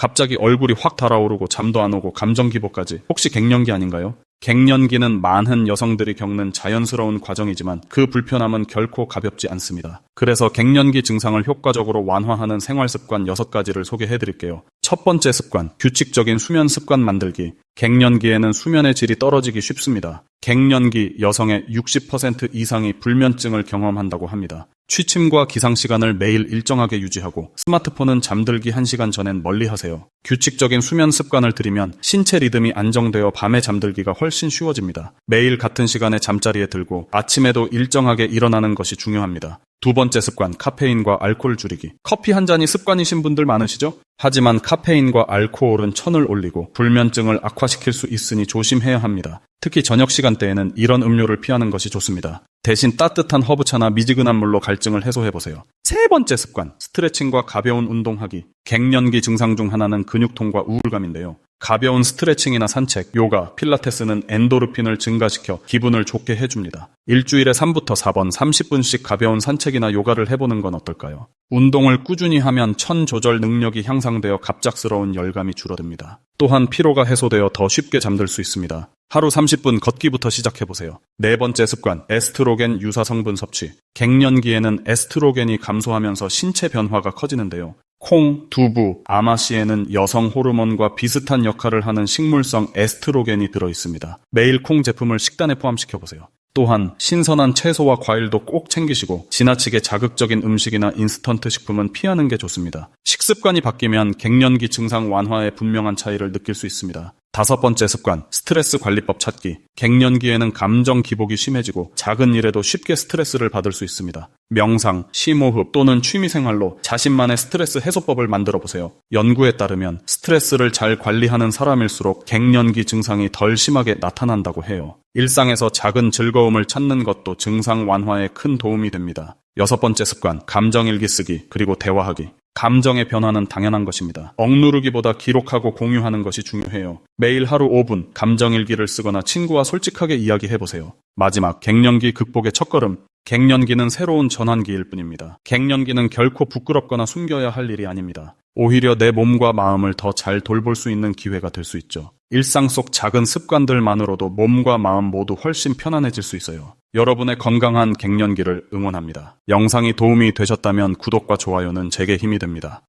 갑자기 얼굴이 확 달아오르고 잠도 안 오고 감정 기복까지 혹시 갱년기 아닌가요? 갱년기는 많은 여성들이 겪는 자연스러운 과정이지만 그 불편함은 결코 가볍지 않습니다. 그래서 갱년기 증상을 효과적으로 완화하는 생활 습관 6가지를 소개해 드릴게요. 첫 번째 습관, 규칙적인 수면 습관 만들기. 갱년기에는 수면의 질이 떨어지기 쉽습니다. 갱년기 여성의 60% 이상이 불면증을 경험한다고 합니다. 취침과 기상 시간을 매일 일정하게 유지하고 스마트폰은 잠들기 1시간 전엔 멀리 하세요. 규칙적인 수면 습관을 들이면 신체 리듬이 안정되어 밤에 잠들기가 훨씬 쉬워집니다. 매일 같은 시간에 잠자리에 들고 아침에도 일정하게 일어나는 것이 중요합니다. 두 번째 습관, 카페인과 알코올 줄이기. 커피 한 잔이 습관이신 분들 많으시죠? 하지만 카페인과 알코올은 천을 올리고 불면증을 악화시킬 수 있으니 조심해야 합니다. 특히 저녁 시간대에는 이런 음료를 피하는 것이 좋습니다. 대신 따뜻한 허브차나 미지근한 물로 갈증을 해소해보세요. 세 번째 습관, 스트레칭과 가벼운 운동하기. 갱년기 증상 중 하나는 근육통과 우울감인데요. 가벼운 스트레칭이나 산책, 요가, 필라테스는 엔도르핀을 증가시켜 기분을 좋게 해줍니다. 일주일에 3부터 4번 30분씩 가벼운 산책이나 요가를 해보는 건 어떨까요? 운동을 꾸준히 하면 천 조절 능력이 향상되어 갑작스러운 열감이 줄어듭니다. 또한 피로가 해소되어 더 쉽게 잠들 수 있습니다. 하루 30분 걷기부터 시작해보세요. 네 번째 습관, 에스트로겐 유사 성분 섭취. 갱년기에는 에스트로겐이 감소하면서 신체 변화가 커지는데요. 콩, 두부, 아마씨에는 여성 호르몬과 비슷한 역할을 하는 식물성 에스트로겐이 들어 있습니다. 매일 콩 제품을 식단에 포함시켜 보세요. 또한 신선한 채소와 과일도 꼭 챙기시고 지나치게 자극적인 음식이나 인스턴트 식품은 피하는 게 좋습니다. 식습관이 바뀌면 갱년기 증상 완화에 분명한 차이를 느낄 수 있습니다. 다섯 번째 습관, 스트레스 관리법 찾기. 갱년기에는 감정 기복이 심해지고 작은 일에도 쉽게 스트레스를 받을 수 있습니다. 명상, 심호흡 또는 취미생활로 자신만의 스트레스 해소법을 만들어 보세요. 연구에 따르면 스트레스를 잘 관리하는 사람일수록 갱년기 증상이 덜 심하게 나타난다고 해요. 일상에서 작은 즐거움을 찾는 것도 증상 완화에 큰 도움이 됩니다. 여섯 번째 습관, 감정일기 쓰기, 그리고 대화하기. 감정의 변화는 당연한 것입니다. 억누르기보다 기록하고 공유하는 것이 중요해요. 매일 하루 5분 감정일기를 쓰거나 친구와 솔직하게 이야기해보세요. 마지막 갱년기 극복의 첫걸음. 갱년기는 새로운 전환기일 뿐입니다. 갱년기는 결코 부끄럽거나 숨겨야 할 일이 아닙니다. 오히려 내 몸과 마음을 더 잘 돌볼 수 있는 기회가 될 수 있죠. 일상 속 작은 습관들만으로도 몸과 마음 모두 훨씬 편안해질 수 있어요. 여러분의 건강한 갱년기를 응원합니다. 영상이 도움이 되셨다면 구독과 좋아요는 제게 힘이 됩니다.